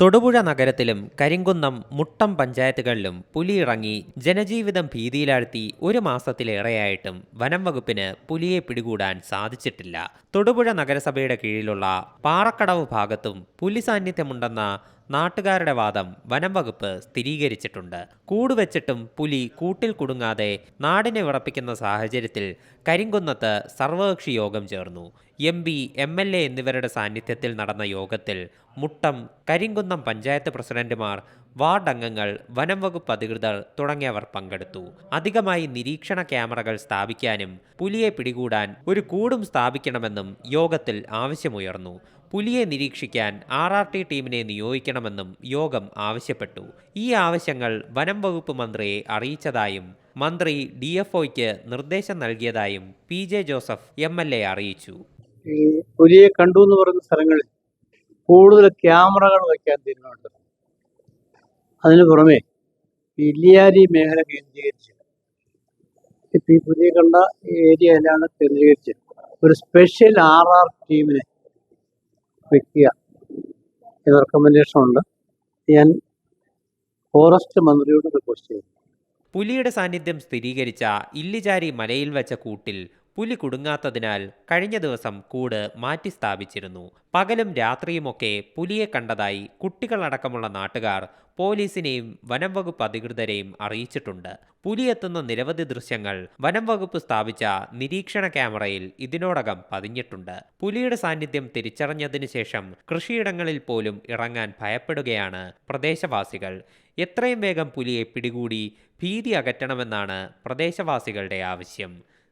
തൊടുപുഴ നഗരത്തിലും കരിങ്കുന്നം മുട്ടം പഞ്ചായത്തുകളിലും പുലിയിറങ്ങി ജനജീവിതം ഭീതിയിലാഴ്ത്തി ഒരു മാസത്തിലേറെയായിട്ടും വനം വകുപ്പിന് പുലിയെ പിടികൂടാൻ സാധിച്ചിട്ടില്ല. തൊടുപുഴ നഗരസഭയുടെ കീഴിലുള്ള പാറക്കടവ് ഭാഗത്തും പുലി സാന്നിധ്യമുണ്ടെന്ന നാട്ടുകാരുടെ വാദം വനം വകുപ്പ് സ്ഥിരീകരിച്ചിട്ടുണ്ട്. കൂടുവെച്ചിട്ടും പുലി കൂട്ടിൽ കുടുങ്ങാതെ നാടിനെ വിറപ്പിക്കുന്ന സാഹചര്യത്തിൽ കരിങ്കുന്നത്ത് സർവകക്ഷി യോഗം ചേർന്നു. M P M L A എന്നിവരുടെ സാന്നിധ്യത്തിൽ നടന്ന യോഗത്തിൽ മുട്ടം കരിങ്കുന്നം പഞ്ചായത്ത് പ്രസിഡന്റുമാർ വാർഡ് അംഗങ്ങൾ വനം വകുപ്പ് അധികൃതർ തുടങ്ങിയവർ പങ്കെടുത്തു. അധികമായി നിരീക്ഷണ ക്യാമറകൾ സ്ഥാപിക്കാനും പുലിയെ പിടികൂടാൻ ഒരു കൂടും സ്ഥാപിക്കണമെന്നും യോഗത്തിൽ ആവശ്യമുയർന്നു. പുലിയെ നിരീക്ഷിക്കാൻ ആർ ആർ ടി ടീമിനെ നിയോഗിക്കണമെന്നും യോഗം ആവശ്യപ്പെട്ടു. ഈ ആവശ്യങ്ങൾ വനം വകുപ്പ് മന്ത്രിയെ അറിയിച്ചതായും മന്ത്രി ഡി എഫ് ഒയ്ക്ക് നിർദ്ദേശം നൽകിയതായും P J Joseph M L A അറിയിച്ചു. പുലിയെ കണ്ടു എന്ന് പറയുന്ന സ്ഥലങ്ങളിൽ കൂടുതൽ ക്യാമറകൾ വയ്ക്കാൻ തീരുമാനിച്ചു അതിന് പുറമെ വില്ലിയാരി മേഖല കേന്ദ്രീകരിച്ച് ഇപ്പം ഈ പുതിയ കണ്ട ഏരിയയിലാണ് എല്ലാം കേന്ദ്രീകരിച്ച് ഒരു സ്പെഷ്യൽ ആർ ആർ ടീമിനെ വെക്കുക എന്ന റെക്കമെൻഡേഷൻ ഉണ്ട് ഞാൻ ഫോറസ്റ്റ് മന്ത്രിയോട് റിക്വസ്റ്റ് ചെയ്തു പുലിയുടെ സാന്നിധ്യം സ്ഥിരീകരിച്ച ഇല്ലിചാരി മലയിൽ വെച്ച കൂട്ടിൽ പുലി കുടുങ്ങാത്തതിനാൽ കഴിഞ്ഞ ദിവസം കൂട് മാറ്റി സ്ഥാപിച്ചിരുന്നു. പകലും രാത്രിയുമൊക്കെ പുലിയെ കണ്ടതായി കുട്ടികളടക്കമുള്ള നാട്ടുകാർ പോലീസിനെയും വനം വകുപ്പ് അധികൃതരെയും അറിയിച്ചിട്ടുണ്ട്. പുലിയെത്തുന്ന നിരവധി ദൃശ്യങ്ങൾ വനം വകുപ്പ് സ്ഥാപിച്ച നിരീക്ഷണ ക്യാമറയിൽ ഇതിനോടകം പതിഞ്ഞിട്ടുണ്ട്. പുലിയുടെ സാന്നിധ്യം തിരിച്ചറിഞ്ഞതിനു ശേഷം കൃഷിയിടങ്ങളിൽ പോലും ഇറങ്ങാൻ ഭയപ്പെടുകയാണ് പ്രദേശവാസികൾ. എത്രയും വേഗം പുലിയെ പിടികൂടി ഭീതി അകറ്റണമെന്നാണ് പ്രദേശവാസികളുടെ ആവശ്യം.